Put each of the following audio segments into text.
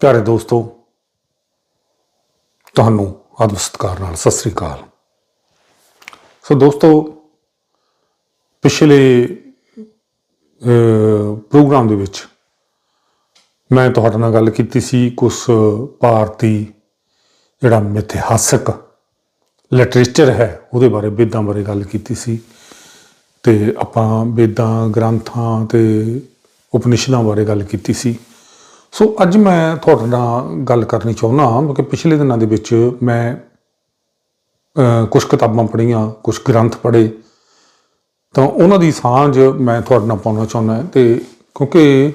ਪਿਆਰੇ ਦੋਸਤੋ, ਤੁਹਾਨੂੰ ਆਦਮ ਸਤਿਕਾਰ ਨਾਲ ਸਤਿ ਸ੍ਰੀ ਅਕਾਲ। ਸੋ ਦੋਸਤੋ, ਪਿਛਲੇ ਪ੍ਰੋਗਰਾਮ ਦੇ ਵਿੱਚ ਮੈਂ ਤੁਹਾਡੇ ਨਾਲ ਗੱਲ ਕੀਤੀ ਸੀ ਕੁਝ ਭਾਰਤੀ ਜਿਹੜਾ ਮਿਥਿਹਾਸਕ ਲਿਟਰੇਚਰ ਹੈ, ਉਹਦੇ ਬਾਰੇ, ਵੇਦਾਂ ਬਾਰੇ ਗੱਲ ਕੀਤੀ ਸੀ। ਤੇ ਆਪਾਂ ਵੇਦਾਂ, ਗ੍ਰੰਥਾਂ ਤੇ ਉਪਨਿਸ਼ਦਾਂ ਬਾਰੇ ਗੱਲ ਕੀਤੀ ਸੀ। ਸੋ ਅੱਜ ਮੈਂ ਤੁਹਾਡੇ ਨਾਲ ਗੱਲ ਕਰਨੀ ਚਾਹੁੰਦਾ ਕਿ ਪਿਛਲੇ ਦਿਨਾਂ ਦੇ ਵਿੱਚ ਮੈਂ ਕੁਝ ਕਿਤਾਬਾਂ ਪੜ੍ਹੀਆਂ ਕੁਝ ਗ੍ਰੰਥ ਪੜ੍ਹੇ। ਤਾਂ ਉਹਨਾਂ ਦੀ ਸਾਂਝ ਮੈਂ ਤੁਹਾਡੇ ਨਾਲ ਪਾਉਣਾ ਚਾਹੁੰਦਾ ਤੇ ਕਿਉਂਕਿ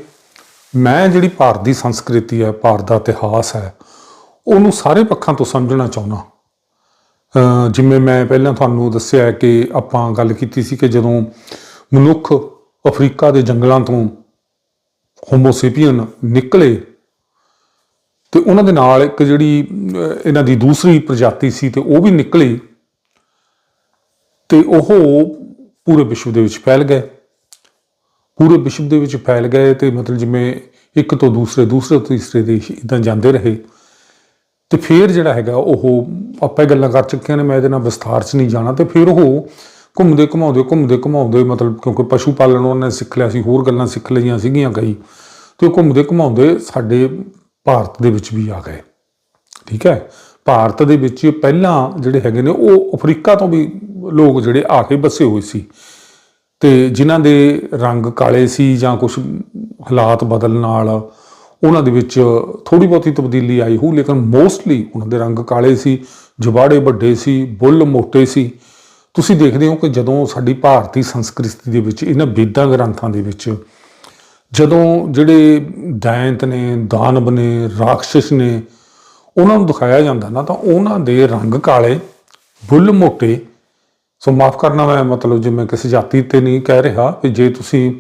ਮੈਂ ਜਿਹੜੀ ਭਾਰਤ ਦੀ ਸੰਸਕ੍ਰਿਤੀ ਹੈ, ਭਾਰਤ ਦਾ ਇਤਿਹਾਸ ਹੈ, ਉਹਨੂੰ ਸਾਰੇ ਪੱਖਾਂ ਤੋਂ ਸਮਝਣਾ ਚਾਹੁੰਦਾ ਜਿਵੇਂ ਮੈਂ ਪਹਿਲਾਂ ਤੁਹਾਨੂੰ ਦੱਸਿਆ ਕਿ ਆਪਾਂ ਗੱਲ ਕੀਤੀ ਸੀ ਕਿ ਜਦੋਂ ਮਨੁੱਖ ਅਫਰੀਕਾ ਦੇ ਜੰਗਲਾਂ ਤੋਂ ਹੋਮੋਸੇਪੀਅਨ ਨਿਕਲੇ ਤੇ ਉਹਨਾਂ ਦੇ ਨਾਲ ਇੱਕ ਜਿਹੜੀ ਇਹਨਾਂ ਦੀ ਦੂਸਰੀ ਪ੍ਰਜਾਤੀ ਸੀ ਤੇ ਉਹ ਵੀ ਨਿਕਲੀ ਤੇ ਉਹ ਪੂਰੇ ਵਿਸ਼ਵ ਦੇ ਵਿੱਚ ਫੈਲ ਗਏ। ਪੂਰੇ ਵਿਸ਼ਵ ਦੇ ਵਿੱਚ ਫੈਲ ਗਏ ਤੇ ਮਤਲਬ ਜਿਵੇਂ ਇੱਕ ਤੋਂ ਦੂਸਰੇ ਦੂਸਰੇ ਤੋਂ ਤੀਸਰੇ ਦੇਸ਼ ਇਦਾਂ ਜਾਂਦੇ ਰਹੇ। ਤੇ ਫਿਰ ਜਿਹੜਾ ਹੈਗਾ ਉਹ ਆਪਾਂ ਇਹ ਗੱਲਾਂ ਕਰ ਚੁੱਕੇ ਨੇ ਮੈਂ ਇਹਦੇ ਨਾਲ ਵਿਸਥਾਰ 'ਚ ਨਹੀਂ ਜਾਣਾ ਤੇ ਫਿਰ ਉਹ ਘੁੰਮਦੇ ਘੁਮਾਉਂਦੇ ਘੁੰਮਦੇ ਘੁਮਾਉਂਦੇ ਮਤਲਬ ਕਿਉਂਕਿ ਪਸ਼ੂ ਪਾਲਣ ਉਹਨਾਂ ਨੇ ਸਿੱਖ ਲਿਆ ਸੀ, ਹੋਰ ਗੱਲਾਂ ਸਿੱਖ ਲਈਆਂ ਸੀਗੀਆਂ ਕਈ। ਤੇ ਉਹ ਘੁੰਮਦੇ ਘੁਮਾਉਂਦੇ ਸਾਡੇ ਭਾਰਤ ਦੇ ਵਿੱਚ ਵੀ ਆ ਗਏ। ਠੀਕ ਹੈ? ਭਾਰਤ ਦੇ ਵਿੱਚ ਪਹਿਲਾਂ ਜਿਹੜੇ ਹੈਗੇ ਨੇ, ਉਹ ਅਫਰੀਕਾ ਤੋਂ ਵੀ ਲੋਕ ਜਿਹੜੇ ਆ ਕੇ ਬਸੇ ਹੋਏ ਸੀ। ਤੇ ਜਿਨ੍ਹਾਂ ਦੇ ਰੰਗ ਕਾਲੇ ਸੀ ਜਾਂ ਕੁਝ ਹਾਲਾਤ ਬਦਲਣ ਨਾਲ ਉਹਨਾਂ ਦੇ ਵਿੱਚ ਥੋੜੀ ਬਹੁਤੀ ਤਬਦੀਲੀ ਆਈ ਹੋ ਲੇਕਿਨ ਮੋਸਟਲੀ ਉਹਨਾਂ ਦੇ ਰੰਗ ਕਾਲੇ ਸੀ, ਜਵਾੜੇ ਵੱਡੇ ਸੀ, ਬੁੱਲ ਮੋਟੇ ਸੀ। ਤੁਸੀਂ ਦੇਖਦੇ ਹੋ ਕਿ ਜਦੋਂ ਸਾਡੀ ਭਾਰਤੀ ਸੰਸਕ੍ਰਿਤੀ ਦੇ ਵਿੱਚ, ਇਹਨਾਂ ਵੇਦਾਂ ਗ੍ਰੰਥਾਂ ਦੇ ਵਿੱਚ, ਜਦੋਂ ਜਿਹੜੇ ਦੈਂਤ ਨੇ, ਦਾਨਵ ਨੇ ਰਾਖਸ਼ ਨੇ, ਉਹਨਾਂ ਨੂੰ ਦਿਖਾਇਆ ਜਾਂਦਾ ਨਾ, ਤਾਂ ਉਹਨਾਂ ਦੇ ਰੰਗ ਕਾਲੇ ਬੁੱਲ ਮੋਟੇ। ਸੋ ਮਾਫ ਕਰਨਾ ਮੈਂ ਮਤਲਬ ਜੇ ਮੈਂ ਕਿਸੇ ਜਾਤੀ ਤੇ ਨਹੀਂ ਕਹਿ ਰਿਹਾ ਕਿ ਜੇ ਤੁਸੀਂ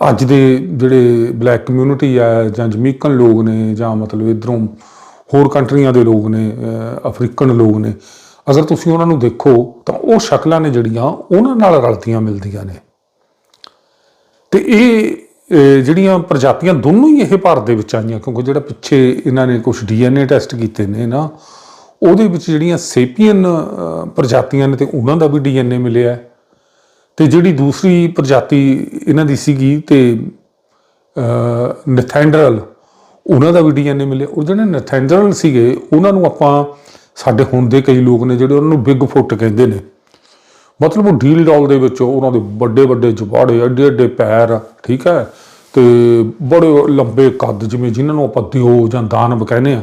ਅੱਜ ਦੇ ਜਿਹੜੇ ਬਲੈਕ ਕਮਿਊਨਿਟੀ ਹੈ ਜਾਂ ਜਮੀਕਨ ਲੋਕ ਨੇ ਜਾਂ ਮਤਲਬ ਇਧਰੋਂ ਹੋਰ ਕੰਟਰੀਆਂ ਦੇ ਲੋਕ ਨੇ ਅਫਰੀਕਨ ਲੋਕ ਨੇ ਅਗਰ ਤੁਸੀਂ ਉਹਨਾਂ ਨੂੰ ਦੇਖੋ, ਤਾਂ ਉਹ ਸ਼ਕਲਾਂ ਨੇ ਜਿਹੜੀਆਂ ਉਹਨਾਂ ਨਾਲ ਰਲਤੀਆਂ ਮਿਲਦੀਆਂ ਨੇ ਤੇ ਇਹ ਜਿਹੜੀਆਂ ਪ੍ਰਜਾਤੀਆਂ ਦੋਨੋਂ ਹੀ ਇਹ ਭਾਰਤ ਦੇ ਵਿੱਚ ਆਈਆਂ, ਕਿਉਂਕਿ ਜਿਹੜਾ ਪਿੱਛੇ ਇਹਨਾਂ ਨੇ ਕੁਝ ਡੀਐਨਏ ਟੈਸਟ ਕੀਤੇ ਨੇ ਨਾ, ਉਹਦੇ ਵਿੱਚ ਜਿਹੜੀਆਂ ਸੇਪੀਅਨ ਪ੍ਰਜਾਤੀਆਂ ਨੇ ਤੇ ਉਹਨਾਂ ਦਾ ਵੀ ਡੀਐਨਏ ਮਿਲਿਆ ਹੈ। ਤੇ ਜਿਹੜੀ ਦੂਸਰੀ ਪ੍ਰਜਾਤੀ ਇਹਨਾਂ ਦੀ ਸੀਗੀ ਤੇ ਨਥੈਂਡਰਲ, ਉਹਨਾਂ ਦਾ ਵੀ ਡੀਐਨਏ ਮਿਲਿਆ ਉਹ ਜਿਹੜੇ ਨਥੈਂਡਰਲ ਸੀਗੇ, ਉਹਨਾਂ ਨੂੰ ਆਪਾਂ ਸਾਡੇ ਹੁਣ ਦੇ ਕਈ ਲੋਕ ਨੇ ਜਿਹੜੇ ਉਹਨਾਂ ਨੂੰ ਬਿਗ ਫੁੱਟ ਕਹਿੰਦੇ ਨੇ। ਮਤਲਬ ਉਹ ਡੀਲ ਡੌਲ ਦੇ ਵਿੱਚ ਉਹਨਾਂ ਦੇ ਵੱਡੇ ਵੱਡੇ ਜਬਾੜੇ, ਐਡੇ ਐਡੇ ਪੈਰ, ਠੀਕ ਹੈ? ਤੇ ਬੜੇ ਲੰਬੇ ਕੱਦ ਜਿਵੇਂ ਜਿਨ੍ਹਾਂ ਨੂੰ ਆਪਾਂ ਦਿਓ ਜਾਂ ਦਾਨਵ ਕਹਿੰਦੇ ਆ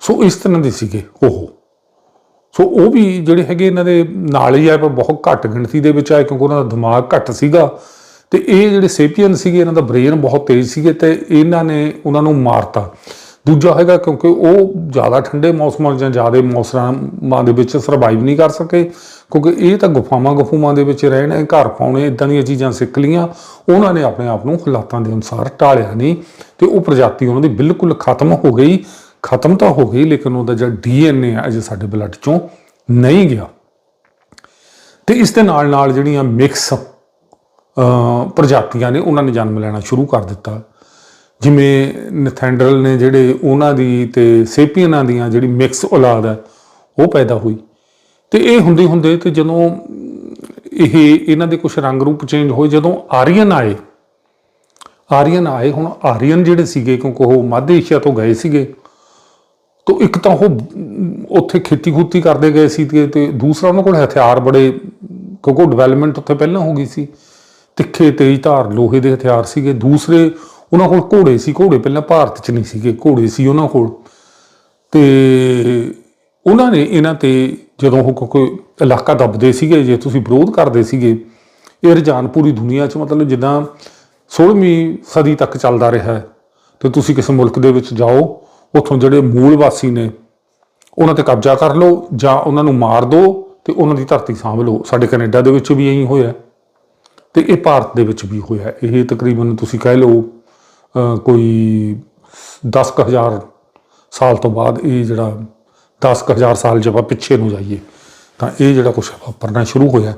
ਸੋ ਇਸ ਤਰ੍ਹਾਂ ਦੇ ਸੀਗੇ ਉਹ। ਸੋ ਉਹ ਵੀ ਜਿਹੜੇ ਹੈਗੇ ਇਹਨਾਂ ਦੇ ਨਾਲ ਹੀ ਆ, ਪਰ ਬਹੁਤ ਘੱਟ ਗਿਣਤੀ ਦੇ ਵਿੱਚ ਆਏ ਕਿਉਂਕਿ ਉਹਨਾਂ ਦਾ ਦਿਮਾਗ ਘੱਟ ਸੀਗਾ। ਤੇ ਇਹ ਜਿਹੜੇ ਸੇਪੀਅਨ ਸੀਗੇ, ਇਹਨਾਂ ਦਾ ਬ੍ਰੇਨ ਬਹੁਤ ਤੇਜ਼ ਸੀਗੇ ਤੇ ਇਹਨਾਂ ਨੇ ਉਹਨਾਂ ਨੂੰ ਮਾਰਤਾ। ਦੂਜਾ ਹੈਗਾ ਕਿਉਂਕਿ ਉਹ ਜ਼ਿਆਦਾ ਠੰਡੇ ਮੌਸਮਾਂ ਜਾਂ ਜ਼ਿਆਦਾ ਮੌਸਮਾਂ ਦੇ ਵਿੱਚ ਸਰਵਾਈਵ ਨਹੀਂ ਕਰ ਸਕੇ, ਕਿਉਂਕਿ ਇਹ ਤਾਂ ਗੁਫਾਵਾਂ ਗੁਫੂਮਾਂ ਦੇ ਵਿੱਚ ਰਹਿਣੇ ਘਰ ਪਾਉਣੇ ਇਦਾਂ ਦੀਆਂ ਚੀਜ਼ਾਂ ਸਿੱਖ ਲੀਆਂ ਉਹਨਾਂ ਨੇ ਆਪਣੇ ਆਪ ਨੂੰ ਹਾਲਾਤਾਂ ਦੇ ਅਨੁਸਾਰ ਢਾਲਿਆ ਨਹੀਂ ਤੇ ਉਹ ਪ੍ਰਜਾਤੀ ਉਹਨਾਂ ਦੀ ਬਿਲਕੁਲ ਖਤਮ ਹੋ ਗਈ, ਖਤਮ ਤਾਂ ਹੋ ਗਈ ਲੇਕਿਨ ਉਹਦਾ ਜਿਹੜਾ ਡੀਐਨਏ ਹੈ ਅਜੇ ਸਾਡੇ ਬਲੱਡ ਚੋਂ ਨਹੀਂ ਗਿਆ। ਤੇ ਇਸ ਦੇ ਨਾਲ ਨਾਲ ਜਿਹੜੀਆਂ ਮਿਕਸ ਪ੍ਰਜਾਤੀਆਂ ਨੇ ਉਹਨਾਂ ਨੇ ਜਨਮ ਲੈਣਾ ਸ਼ੁਰੂ ਕਰ ਦਿੱਤਾ। ਜਿਵੇਂ ਨਥੈਂਡਰਲ ਨੇ ਜਿਹੜੇ ਉਹਨਾਂ ਦੀ ਤੇ ਸੇਪੀਅਨਾਂ ਦੀਆਂ ਜਿਹੜੀ ਮਿਕਸ ਔਲਾਦ ਹੈ, ਉਹ ਪੈਦਾ ਹੋਈ। ਤੇ ਇਹ ਹੁੰਦੇ ਹੁੰਦੇ ਤੇ ਜਦੋਂ ਇਹ, ਇਹਨਾਂ ਦੇ ਕੁਝ ਰੰਗ ਰੂਪ ਚੇਂਜ ਹੋਏ, ਜਦੋਂ ਆਰੀਅਨ ਆਏ ਆਰੀਅਨ ਆਏ, ਹੁਣ ਆਰੀਅਨ ਜਿਹੜੇ ਸੀਗੇ, ਕਿਉਂਕਿ ਉਹ ਮੱਧ ਏਸ਼ੀਆ ਤੋਂ ਗਏ ਸੀਗੇ, ਤੋ ਇੱਕ ਤਾਂ ਉਹ ਉੱਥੇ ਖੇਤੀ ਖੂਤੀ ਕਰਦੇ ਗਏ ਸੀ ਤੇ ਤੇ ਦੂਸਰਾ ਉਹਨਾਂ ਕੋਲ ਹਥਿਆਰ ਬੜੇ, ਕਿਉਂਕਿ ਡਿਵੈਲਪਮੈਂਟ ਉੱਥੇ ਪਹਿਲਾਂ ਹੋ ਗਈ ਸੀ। ਤਿੱਖੇ, ਤੇਜ਼ ਧਾਰ, ਲੋਹੇ ਦੇ ਹਥਿਆਰ ਸੀਗੇ। ਦੂਸਰੇ ਉਹਨਾਂ ਕੋਲ ਘੋੜੇ ਸੀ, ਘੋੜੇ ਪਹਿਲਾਂ ਭਾਰਤ 'ਚ ਨਹੀਂ ਸੀਗੇ, ਘੋੜੇ ਸੀ ਉਹਨਾਂ ਕੋਲ। ਤੇ ਉਹਨਾਂ ਨੇ ਇਹਨਾਂ ਤੇ ਜਦੋਂ ਉਹ ਕੋਈ ਇਲਾਕਾ ਦੱਬਦੇ ਸੀਗੇ, ਜੇ ਤੁਸੀਂ ਵਿਰੋਧ ਕਰਦੇ ਸੀਗੇ, ਇਹ ਰੁਝਾਨ ਪੂਰੀ ਦੁਨੀਆ 'ਚ ਮਤਲਬ ਜਿੱਦਾਂ 16ਵੀਂ ਸਦੀ ਤੱਕ ਚੱਲਦਾ ਰਿਹਾ ਹੈ। ਤੇ ਤੁਸੀਂ ਕਿਸੇ ਮੁਲਕ ਦੇ ਵਿੱਚ ਜਾਓ, ਉੱਥੋਂ ਜਿਹੜੇ ਮੂਲ ਵਾਸੀ ਨੇ, ਉਹਨਾਂ ਤੇ ਕਬਜ਼ਾ ਕਰ ਲਓ ਜਾਂ ਉਹਨਾਂ ਨੂੰ ਮਾਰ ਦਿਓ ਤੇ ਉਹਨਾਂ ਦੀ ਧਰਤੀ ਸਾਂਭ ਲਓ। ਸਾਡੇ ਕੈਨੇਡਾ ਦੇ ਵਿੱਚ ਵੀ ਇਹੀ ਹੋਇਆ ਤੇ ਇਹ ਭਾਰਤ ਦੇ ਵਿੱਚ ਵੀ ਹੋਇਆ ਇਹ ਤਕਰੀਬਨ ਤੁਸੀਂ ਕਹਿ ਲਓ ਕੋਈ 10000 ਸਾਲ ਤੋਂ ਬਾਅਦ ਇਹ ਜਿਹੜਾ 10000 ਸਾਲ ਜੇ ਆਪਾਂ ਪਿੱਛੇ ਨੂੰ ਜਾਈਏ, ਤਾਂ ਇਹ ਜਿਹੜਾ ਕੁਝ ਵਾਪਰਨਾ ਸ਼ੁਰੂ ਹੋਇਆ।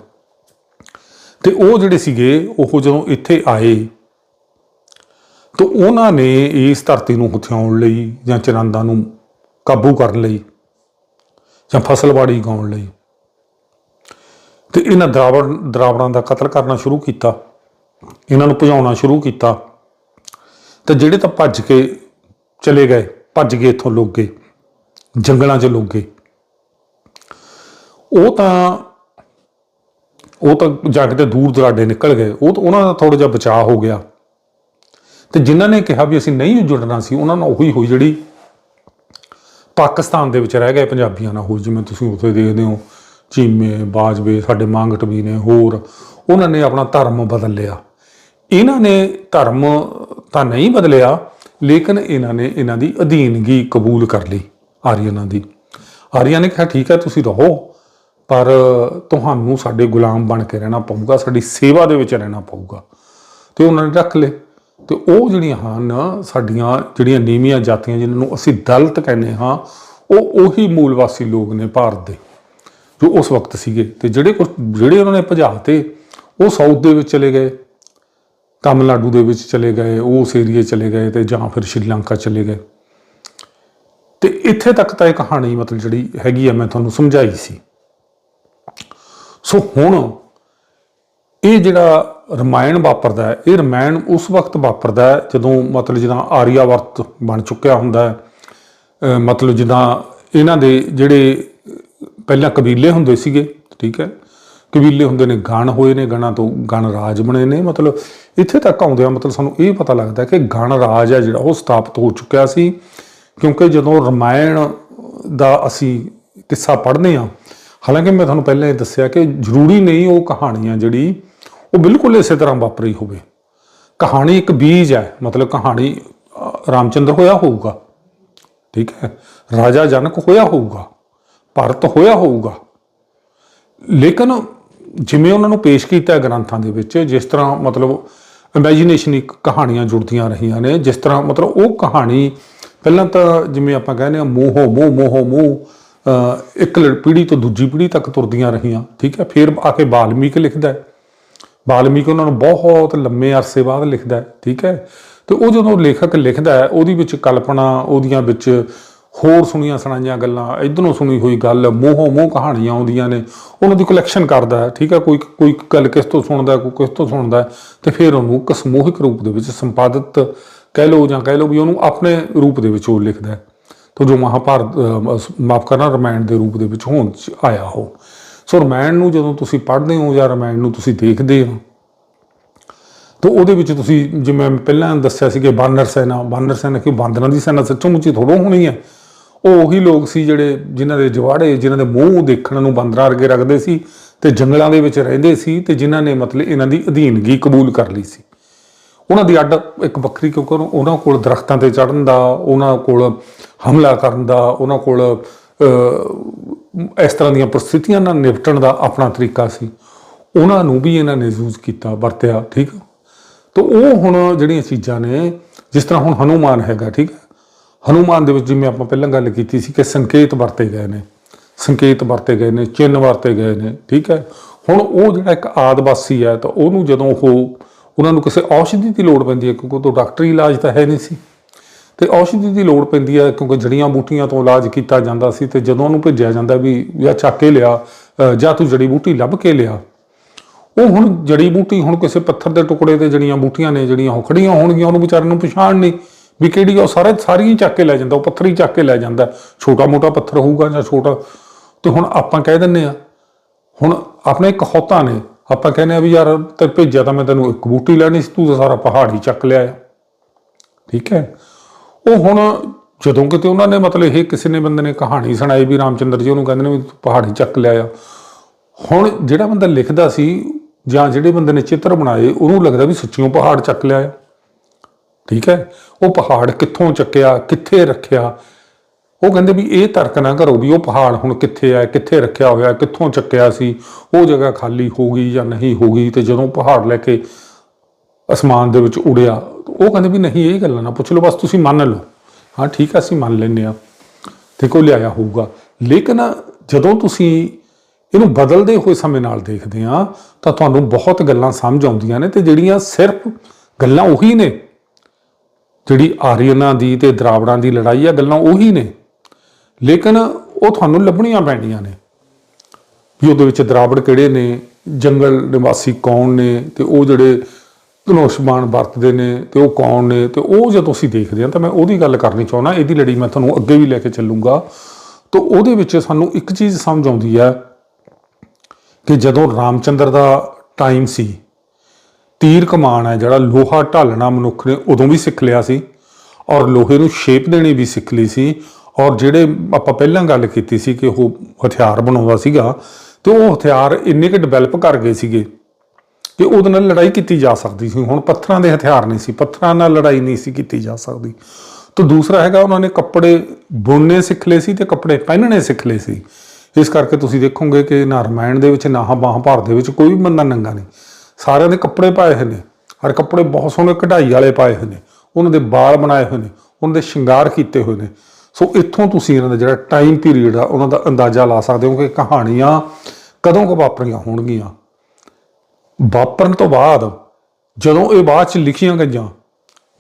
ਤੇ ਉਹ ਜਿਹੜੇ ਸੀਗੇ, ਉਹ ਜਦੋਂ ਇੱਥੇ ਆਏ, ਤਾਂ ਉਹਨਾਂ ਨੇ ਇਸ ਧਰਤੀ ਨੂੰ ਹਥਿਆਉਣ ਲਈ ਜਾਂ ਚਰੰਦਾਂ ਨੂੰ ਕਾਬੂ ਕਰਨ ਲਈ ਜਾਂ ਫਸਲਬਾੜੀ ਗਾਉਣ ਲਈ, ਤੇ ਇਹਨਾਂ ਦਰਾਵਣ ਦਰਾਵੜਾਂ ਦਾ ਕਤਲ ਕਰਨਾ ਸ਼ੁਰੂ ਕੀਤਾ, ਇਹਨਾਂ ਨੂੰ ਭਜਾਉਣਾ ਸ਼ੁਰੂ ਕੀਤਾ ਤੇ ਜਿਹੜੇ ਤਾਂ ਭੱਜ ਕੇ ਚਲੇ ਗਏ, ਭੱਜ ਗਏ ਇੱਥੋਂ ਲੋਕ ਗਏ, ਜੰਗਲਾਂ 'ਚ ਲੋਕ ਗਏ। ਉਹ ਤਾਂ ਉਹ ਤਾਂ ਜਾ ਕੇ ਤੇ ਦੂਰ ਦਰਾਡੇ ਨਿਕਲ ਗਏ। ਉਹ ਤਾਂ ਉਹਨਾਂ ਦਾ ਥੋੜਾ ਜਿਹਾ ਬਚਾਅ ਹੋ ਗਿਆ। ਤੇ ਜਿਨ੍ਹਾਂ ਨੇ ਕਿਹਾ ਵੀ ਅਸੀਂ ਨਹੀਂ ਜੁੜਨਾ ਸੀ, ਉਹਨਾਂ ਨਾਲ ਉਹੀ ਹੋਈ ਜਿਹੜੀ ਪਾਕਿਸਤਾਨ ਦੇ ਵਿੱਚ ਰਹਿ ਗਏ ਪੰਜਾਬੀਆਂ ਨਾਲ। ਹੋਈ ਜਿਵੇਂ ਤੁਸੀਂ ਉੱਥੇ ਦੇਖਦੇ ਹੋ, ਚੀਮੇ, ਬਾਜਵੇ, ਸਾਡੇ ਮੰਗਟ ਵੀ ਨੇ, ਹੋਰ। ਉਹਨਾਂ ਨੇ ਆਪਣਾ ਧਰਮ ਬਦਲ ਲਿਆ। ਇਹਨਾਂ ਨੇ ਧਰਮ ਤਾਂ ਨਹੀਂ ਬਦਲਿਆ, ਲੇਕਿਨ ਇਹਨਾਂ ਨੇ ਇਹਨਾਂ ਦੀ ਅਧੀਨਗੀ ਕਬੂਲ ਕਰ ਲਈ ਆਰੀਅਨਾਂ ਦੀ। ਆਰੀਆ ਨੇ ਕਿਹਾ, ਠੀਕ ਹੈ, ਤੁਸੀਂ ਰਹੋ, ਪਰ ਤੁਹਾਨੂੰ ਸਾਡੇ ਗੁਲਾਮ ਬਣ ਕੇ ਰਹਿਣਾ ਪਊਗਾ, ਸਾਡੀ ਸੇਵਾ ਦੇ ਵਿੱਚ ਰਹਿਣਾ ਪਊਗਾ। ਤੇ ਉਹਨਾਂ ਨੇ ਰੱਖ ਲਏ। ਤੇ ਉਹ ਜਿਹੜੀਆਂ ਹਨ, ਸਾਡੀਆਂ ਜਿਹੜੀਆਂ ਨੀਵੀਆਂ ਜਾਤੀਆਂ ਜਿਨ੍ਹਾਂ ਨੂੰ ਅਸੀਂ ਦਲਤ ਕਹਿੰਦੇ ਹਾਂ, ਉਹ ਉਹੀ ਮੂਲ ਵਾਸੀ ਲੋਕ ਨੇ ਭਾਰਤ ਦੇ, ਜੋ ਉਸ ਵਕਤ ਸੀਗੇ। ਤੇ ਜਿਹੜੇ ਕੁਛ ਜਿਹੜੇ ਉਹਨਾਂ ਨੇ ਭਜਾਤੇ ਉਹ ਸਾਊਥ ਦੇ ਵਿੱਚ ਚਲੇ ਗਏ। ਤਾਮਿਲਨਾਡੂ ਦੇ ਵਿੱਚ ਚਲੇ ਗਏ, ਉਸ ਏਰੀਏ ਚਲੇ ਗਏ ਤੇ ਜਾਂ ਫਿਰ ਸ਼੍ਰੀਲੰਕਾ ਚਲੇ ਗਏ। ਤੇ ਇੱਥੇ ਤੱਕ ਤਾਂ ਇਹ ਕਹਾਣੀ ਮਤਲਬ ਜਿਹੜੀ ਹੈਗੀ ਆ, ਮੈਂ ਤੁਹਾਨੂੰ ਸਮਝਾਈ ਸੀ। ਸੋ ਹੁਣ ਇਹ ਜਿਹੜਾ ਰਮਾਇਣ ਵਾਪਰਦਾ ਹੈ, ਇਹ ਰਮਾਇਣ ਉਸ ਵਕਤ ਵਾਪਰਦਾ ਹੈ ਜਦੋਂ ਮਤਲਬ ਜਿੱਦਾਂ ਆਰੀਆਵਰਤ ਬਣ ਚੁੱਕਿਆ ਹੁੰਦਾ ਹੈ। ਮਤਲਬ ਜਿੱਦਾਂ ਇਹਨਾਂ ਦੇ ਜਿਹੜੇ ਪਹਿਲਾਂ ਕਬੀਲੇ ਹੁੰਦੇ ਸੀਗੇ, ਠੀਕ ਹੈ? ਕਬੀਲੇ ਹੁੰਦੇ ਨੇ, ਗਣ ਹੋਏ ਨੇ, ਗਣਾਂ ਤੋਂ ਗਣ ਰਾਜ ਬਣੇ ਨੇ, ਮਤਲਬ ਇੱਥੇ ਤੱਕ ਆਉਂਦਿਆਂ ਮਤਲਬ ਸਾਨੂੰ ਇਹ ਪਤਾ ਲੱਗਦਾ ਕਿ ਗਣ ਰਾਜ ਹੈ ਜਿਹੜਾ ਉਹ ਸਥਾਪਿਤ ਹੋ ਚੁੱਕਿਆ ਸੀ। ਕਿਉਂਕਿ ਜਦੋਂ ਰਮਾਇਣ ਦਾ ਅਸੀਂ ਕਿੱਸਾ ਪੜ੍ਹਦੇ ਹਾਂ ਹਾਲਾਂਕਿ ਮੈਂ ਤੁਹਾਨੂੰ ਪਹਿਲਾਂ ਇਹ ਦੱਸਿਆ ਕਿ ਜ਼ਰੂਰੀ ਨਹੀਂ ਉਹ ਕਹਾਣੀਆਂ ਜਿਹੜੀ ਉਹ ਬਿਲਕੁਲ ਇਸੇ ਤਰ੍ਹਾਂ ਵਾਪਰੀ ਹੋਵੇ। ਕਹਾਣੀ ਇੱਕ ਬੀਜ ਹੈ ਮਤਲਬ ਕਹਾਣੀ ਅ, ਰਾਮਚੰਦਰ ਹੋਇਆ ਹੋਊਗਾ ਠੀਕ ਹੈ? ਰਾਜਾ ਜਨਕ ਹੋਇਆ ਹੋਊਗਾ ਭਰਤ ਹੋਇਆ ਹੋਊਗਾ। ਲੇਕਿਨ ਜਿਵੇਂ ਉਹਨਾਂ ਨੂੰ ਪੇਸ਼ ਕੀਤਾ ਗ੍ਰੰਥਾਂ ਦੇ ਵਿੱਚ ਜਿਸ ਤਰ੍ਹਾਂ ਮਤਲਬ ਇਮੇਜਿਨੇਸ਼ਨ ਇੱਕ ਕਹਾਣੀਆਂ ਜੁੜਦੀਆਂ ਰਹੀਆਂ ਨੇ। ਜਿਸ ਤਰ੍ਹਾਂ ਮਤਲਬ ਉਹ ਕਹਾਣੀ ਪਹਿਲਾਂ ਤਾਂ ਜਿਵੇਂ ਆਪਾਂ ਕਹਿੰਦੇ ਆ ਮੋਹੋ ਮੋਹ ਮੋਹੋ ਮੋਹ ਇੱਕ ਲੜ- ਪੀੜ੍ਹੀ ਤੋਂ ਦੂਜੀ ਪੀੜ੍ਹੀ ਤੱਕ ਤੁਰਦੀਆਂ ਰਹੀਆਂ, ਠੀਕ ਹੈ? ਫਿਰ ਆ ਕੇ ਬਾਲਮੀਕ ਲਿਖਦਾ ਹੈ। ਬਾਲਮੀਕ ਉਹਨਾਂ ਨੂੰ ਬਹੁਤ ਲੰਮੇ ਅਰਸੇ ਬਾਅਦ ਲਿਖਦਾ ਹੈ, ਠੀਕ ਹੈ? ਤੇ ਉਹ ਜਦੋਂ ਲੇਖਕ ਲਿਖਦਾ ਹੈ, ਉਹਦੀ ਵਿੱਚ ਕਲਪਨਾ, ਉਹਦੀਆਂ ਵਿੱਚ ਹੋਰ ਸੁਣੀਆਂ ਸੁਣਾਈਆਂ ਗੱਲਾਂ ਇਧਰੋਂ ਸੁਣੀ ਹੋਈ ਗੱਲ ਮੋਹੋ ਮੋਹ ਕਹਾਣੀਆਂ ਆਉਂਦੀਆਂ ਨੇ ਉਹਨਾਂ ਦੀ ਕਲੈਕਸ਼ਨ ਕਰਦਾ ਹੈ ਠੀਕ ਹੈ ਕੋਈ ਕੋਈ ਗੱਲ ਕਿਸ ਤੋਂ ਸੁਣਦਾ ਕੋਈ ਕਿਸ ਤੋਂ ਸੁਣਦਾ ਹੈ, ਤੇ ਫਿਰ ਉਹਨੂੰ ਇੱਕ ਸਮੂਹਿਕ ਰੂਪ ਦੇ ਵਿੱਚ ਸੰਪਾਦਿਤ ਕਹਿ ਲਓ ਜਾਂ ਕਹਿ ਲਓ ਵੀ ਉਹਨੂੰ ਆਪਣੇ ਰੂਪ ਦੇ ਵਿੱਚ ਉਹ ਲਿਖਦਾ ਹੈ। ਤੋ ਜੋ ਮਹਾਭਾਰਤ ਮਾਫ ਕਰਨਾ ਰਮਾਇਣ ਦੇ ਰੂਪ ਦੇ ਵਿੱਚ ਹੋਣ 'ਚ ਆਇਆ ਹੋ। ਸੋ ਰਮਾਇਣ ਨੂੰ ਜਦੋਂ ਤੁਸੀਂ ਪੜ੍ਹਦੇ ਹੋ ਜਾਂ ਰਮਾਇਣ ਨੂੰ ਤੁਸੀਂ ਦੇਖਦੇ ਹੋ ਤਾਂ ਉਹਦੇ ਵਿੱਚ ਤੁਸੀਂ ਜਿਵੇਂ ਮੈਂ ਪਹਿਲਾਂ ਦੱਸਿਆ ਸੀ ਕਿ ਬਾਨਰ ਸੈਨਾ ਬਾਨਰ ਸੈਨਾ ਕਿ ਬਾਂਦਰਾਂ ਦੀ ਸੈਨਾ ਸੱਚੋ ਮੁੱਚੀ ਥੋੜੋ ਹੋਣੀ ਹੈ ਉਹ ਉਹੀ ਲੋਕ ਸੀ ਜਿਹੜੇ ਜਿਨ੍ਹਾਂ ਦੇ ਜਵਾੜੇ, ਜਿਨ੍ਹਾਂ ਦੇ ਮੂੰਹ ਦੇਖਣ ਨੂੰ ਬਾਂਦਰਾਂ ਵਰਗੇ ਰੱਖਦੇ ਸੀ ਤੇ ਜੰਗਲਾਂ ਦੇ ਵਿੱਚ ਰਹਿੰਦੇ ਸੀ ਤੇ ਜਿਨ੍ਹਾਂ ਨੇ ਮਤਲਬ ਇਹਨਾਂ ਦੀ ਅਧੀਨਗੀ ਕਬੂਲ ਕਰ ਲਈ ਸੀ। ਉਹਨਾਂ ਦੀ ਅੱਡ ਇੱਕ ਵੱਖਰੀ ਕਿਉਂਕਿ ਉਹਨਾਂ ਕੋਲ ਦਰਖਤਾਂ ਤੇ ਚੜ੍ਹਨ ਦਾ, ਉਹਨਾਂ ਕੋਲ ਹਮਲਾ ਕਰਨ ਦਾ, ਉਹਨਾਂ ਕੋਲ ਇਸ ਤਰ੍ਹਾਂ ਦੀਆਂ ਪ੍ਰਸਥਿਤੀਆਂ ਨਾਲ ਨਿਪਟਣ ਦਾ ਆਪਣਾ ਤਰੀਕਾ ਸੀ। ਉਹਨਾਂ ਨੂੰ ਵੀ ਇਹਨਾਂ ਨੇ ਯੂਜ਼ ਕੀਤਾ, ਵਰਤਿਆ, ਠੀਕ ਤਾਂ ਉਹ ਹੁਣ ਜਿਹੜੀਆਂ ਚੀਜ਼ਾਂ ਨੇ, ਜਿਸ ਤਰ੍ਹਾਂ ਹੁਣ ਹਨੂਮਾਨ ਹੈਗਾ, ਠੀਕ ਹੈ ਹਨੂਮਾਨ ਦੇ ਵਿੱਚ ਜਿਵੇਂ ਆਪਾਂ ਪਹਿਲਾਂ ਗੱਲ ਕੀਤੀ ਸੀ ਕਿ ਸੰਕੇਤ ਵਰਤੇ ਗਏ ਨੇ, ਸੰਕੇਤ ਵਰਤੇ ਗਏ ਨੇ ਚਿੰਨ ਵਰਤੇ ਗਏ ਨੇ, ਠੀਕ ਹੈ? ਹੁਣ ਉਹ ਜਿਹੜਾ ਇੱਕ ਆਦਿਵਾਸੀ ਹੈ ਤਾਂ ਉਹਨੂੰ ਜਦੋਂ ਉਹ, ਉਹਨਾਂ ਨੂੰ ਕਿਸੇ ਔਸ਼ਧੀ ਦੀ ਲੋੜ ਪੈਂਦੀ ਹੈ, ਕਿਉਂਕਿ ਉਹ ਤੋਂ ਡਾਕਟਰੀ ਇਲਾਜ ਤਾਂ ਹੈ ਨਹੀਂ ਸੀ। ਤੇ ਔਸ਼ਧੀ ਦੀ ਲੋੜ ਪੈਂਦੀ ਹੈ, ਕਿਉਂਕਿ ਜੜੀਆਂ ਬੂਟੀਆਂ ਤੋਂ ਇਲਾਜ ਕੀਤਾ ਜਾਂਦਾ ਸੀ ਤੇ ਜਦੋਂ ਉਹਨੂੰ ਭੇਜਿਆ ਜਾਂਦਾ ਵੀ ਜਾਂ ਚੱਕ ਕੇ ਲਿਆ ਜਾਂ ਤੂੰ ਜੜੀ ਬੂਟੀ ਲੱਭ ਕੇ ਲਿਆ। ਉਹ ਹੁਣ ਜੜੀ ਬੂਟੀ ਹੁਣ ਕਿਸੇ ਪੱਥਰ ਦੇ ਟੁਕੜੇ ਤੇ ਜੜੀਆਂ ਬੂਟੀਆਂ ਨੇ ਜਿਹੜੀਆਂ ਹੁਖੜੀਆਂ ਹੋਣਗੀਆਂ, ਉਹਨੂੰ ਵਿਚਾਰੇ ਨੂੰ ਪਛਾਣ ਨਹੀਂ। ਵੀ ਕਿਹੜੀ ਉਹ ਸਾਰੇ ਸਾਰੀਆਂ ਹੀ ਚੱਕ ਕੇ ਲੈ ਜਾਂਦਾ, ਉਹ ਪੱਥਰ ਹੀ ਚੱਕ ਕੇ ਲੈ ਜਾਂਦਾ। ਛੋਟਾ ਮੋਟਾ ਪੱਥਰ ਹੋਊਗਾ ਜਾਂ ਛੋਟਾ? ਤੇ ਹੁਣ ਆਪਾਂ ਕਹਿ ਦਿੰਨੇ ਆ ਹੁਣ ਆਪਣੇ ਕਹੌਤਾ ਨੇ, ਆਪਾਂ ਕਹਿੰਦੇ ਆ ਵੀ ਯਾਰ ਤੇ ਭੇਜਿਆ ਤਾਂ ਮੈਂ ਤੈਨੂੰ ਇੱਕ ਬੂਟੀ ਲੈਣੀ ਸੀ, ਤੂੰ ਤਾਂ ਸਾਰਾ ਪਹਾੜ ਹੀ ਚੱਕ ਲਿਆ ਠੀਕ ਹੈ? ਉਹ ਹੁਣ ਜਦੋਂ ਕਿਤੇ ਉਹਨਾਂ ਨੇ ਮਤਲਬ ਇਹ ਕਿਸੇ ਨੇ ਬੰਦੇ ਨੇ ਕਹਾਣੀ ਸੁਣਾਈ ਵੀ ਰਾਮਚੰਦਰ ਜੀ ਉਹਨੂੰ ਕਹਿੰਦੇ ਨੇ ਵੀ ਤੂੰ ਹੀ ਚੱਕ ਲਿਆ ਆ। ਹੁਣ ਜਿਹੜਾ ਬੰਦਾ ਲਿਖਦਾ ਸੀ ਜਾਂ ਜਿਹੜੇ ਬੰਦੇ ਨੇ ਚਿੱਤਰ ਬਣਾਏ, ਉਹਨੂੰ ਲੱਗਦਾ ਵੀ ਸੱਚੀਓ ਪਹਾੜ ਚੱਕ ਲਿਆ ਆ। ਠੀਕ ਹੈ? ਉਹ ਪਹਾੜ ਕਿੱਥੋਂ ਚੱਕਿਆ, ਕਿੱਥੇ ਰੱਖਿਆ? ਉਹ ਕਹਿੰਦੇ ਵੀ ਇਹ ਤਰਕ ਨਾ ਕਰੋ ਵੀ ਉਹ ਪਹਾੜ ਹੁਣ ਕਿੱਥੇ ਆ, ਕਿੱਥੇ ਰੱਖਿਆ ਹੋਇਆ, ਕਿੱਥੋਂ ਚੱਕਿਆ ਸੀ? ਉਹ ਜਗ੍ਹਾ ਖਾਲੀ ਹੋ ਗਈ ਜਾਂ ਨਹੀਂ ਹੋ ਗਈ ਤੇ ਜਦੋਂ ਪਹਾੜ ਲੈ ਕੇ ਅਸਮਾਨ ਦੇ ਵਿੱਚ ਉੜਿਆ, ਉਹ ਕਹਿੰਦੇ ਵੀ ਨਹੀਂ, ਇਹ ਗੱਲਾਂ ਨਾ ਪੁੱਛ ਲਓ, ਬਸ ਤੁਸੀਂ ਮੰਨ ਲਓ। ਹਾਂ, ਠੀਕ ਆ ਅਸੀਂ ਮੰਨ ਲੈਂਦੇ ਆ ਤੇ ਕੋਈ ਲਿਆਇਆ ਹੋਊਗਾ। ਲੇਕਿਨ ਜਦੋਂ ਤੁਸੀਂ ਇਹਨੂੰ ਬਦਲਦੇ ਹੋਏ ਸਮੇਂ ਨਾਲ ਦੇਖਦੇ ਆ ਤਾਂ ਤੁਹਾਨੂੰ ਬਹੁਤ ਗੱਲਾਂ ਸਮਝ ਆਉਂਦੀਆਂ ਨੇ ਤੇ ਜਿਹੜੀਆਂ ਸਿਰਫ ਗੱਲਾਂ ਉਹੀ ਨੇ। ਜਿਹੜੀ ਆਰੀਅਨਾਂ ਦੀ ਤੇ ਦਰਾਵੜਾਂ ਦੀ ਲੜਾਈ ਆ, ਗੱਲਾਂ ਉਹੀ ਨੇ। ਲੇਕਿਨ ਉਹ ਤੁਹਾਨੂੰ ਲੱਭਣੀਆਂ ਪੈਣੀਆਂ ਨੇ ਵੀ ਉਹਦੇ ਵਿੱਚ ਦਰਾਵੜ ਕਿਹੜੇ ਨੇ, ਜੰਗਲ ਨਿਵਾਸੀ ਕੌਣ ਨੇ ਤੇ ਉਹ ਜਿਹੜੇ ਧਨੁਸ਼ਬਾਨ ਵਰਤਦੇ ਨੇ ਤੇ ਉਹ ਕੌਣ ਨੇ ਤੇ ਉਹ ਜਦੋਂ ਅਸੀਂ ਦੇਖਦੇ ਹਾਂ ਤਾਂ ਮੈਂ ਉਹਦੀ ਗੱਲ ਕਰਨੀ ਚਾਹੁੰਦਾ, ਇਹਦੀ ਲੜੀ ਮੈਂ ਤੁਹਾਨੂੰ ਅੱਗੇ ਵੀ ਲੈ ਕੇ ਚੱਲੂੰਗਾ। ਤਾਂ ਉਹਦੇ ਵਿੱਚ ਸਾਨੂੰ ਇੱਕ ਚੀਜ਼ ਸਮਝ ਆਉਂਦੀ ਹੈ ਕਿ ਜਦੋਂ ਰਾਮਚੰਦਰ ਦਾ ਟਾਈਮ ਸੀ ਤੀਰ ਕਮਾਨ ਹੈ ਜਿਹੜਾ ਲੋਹਾ ਢਾਲਣਾ ਮਨੁੱਖ ਨੇ ਉਦੋਂ ਵੀ ਸਿੱਖ ਲਿਆ ਸੀ ਔਰ ਲੋਹੇ ਨੂੰ ਸ਼ੇਪ ਦੇਣੀ ਵੀ ਸਿੱਖ ਲਈ ਸੀ ਔਰ ਜਿਹੜੇ ਆਪਾਂ ਪਹਿਲਾਂ ਗੱਲ ਕੀਤੀ ਸੀ ਕਿ ਉਹ ਹਥਿਆਰ ਬਣਾਉਂਦਾ ਸੀਗਾ ਤੇ ਉਹ ਹਥਿਆਰ ਇੰਨੇ ਕੁ ਡਿਵੈਲਪ ਕਰ ਗਏ ਸੀਗੇ ਕਿ ਉਹਦੇ ਨਾਲ ਲੜਾਈ ਕੀਤੀ ਜਾ ਸਕਦੀ ਸੀ। ਹੁਣ ਪੱਥਰਾਂ ਦੇ ਹਥਿਆਰ ਨਹੀਂ ਸੀ, ਪੱਥਰਾਂ ਨਾਲ ਲੜਾਈ ਨਹੀਂ ਸੀ ਕੀਤੀ ਜਾ ਸਕਦੀ। ਤਾਂ ਦੂਸਰਾ ਹੈਗਾ ਉਹਨਾਂ ਨੇ ਕੱਪੜੇ ਬੁਣਨੇ ਸਿੱਖ ਲਏ ਸੀ ਤੇ ਕੱਪੜੇ ਪਹਿਨਣੇ ਸਿੱਖ ਲਏ ਸੀ। ਇਸ ਕਰਕੇ ਤੁਸੀਂ ਦੇਖੋਗੇ ਕਿ ਨਾ ਰਮਾਇਣ ਦੇ ਵਿੱਚ, ਨਾ ਮਹਾਭਾਰਤ ਦੇ ਵਿੱਚ ਕੋਈ ਵੀ ਬੰਦਾ ਨੰਗਾ ਨਹੀਂ। ਸਾਰਿਆਂ ਦੇ ਕੱਪੜੇ ਪਾਏ ਹੋਏ ਨੇ। ਹਰ ਕੱਪੜੇ ਬਹੁਤ ਸੋਹਣੇ ਕਢਾਈ ਵਾਲੇ ਪਾਏ ਹੋਏ ਨੇ। ਉਹਨਾਂ ਦੇ ਵਾਲ ਬਣਾਏ ਹੋਏ ਨੇ। ਉਹਨਾਂ ਦੇ ਸ਼ਿੰਗਾਰ ਕੀਤੇ ਹੋਏ ਨੇ। ਸੋ ਇੱਥੋਂ ਤੁਸੀਂ ਇਹਨਾਂ ਦਾ ਜਿਹੜਾ ਟਾਈਮ ਪੀਰੀਅਡ ਆ, ਉਹਨਾਂ ਦਾ ਅੰਦਾਜ਼ਾ ਲਾ ਸਕਦੇ ਹੋ ਕਿ ਕਹਾਣੀਆਂ ਕਦੋਂ ਕੁ ਵਾਪਰੀਆਂ ਹੋਣਗੀਆਂ। ਵਾਪਰਨ ਤੋਂ ਬਾਅਦ ਜਦੋਂ ਇਹ ਬਾਅਦ ਚ ਲਿਖੀਆਂ ਗਈਆਂ,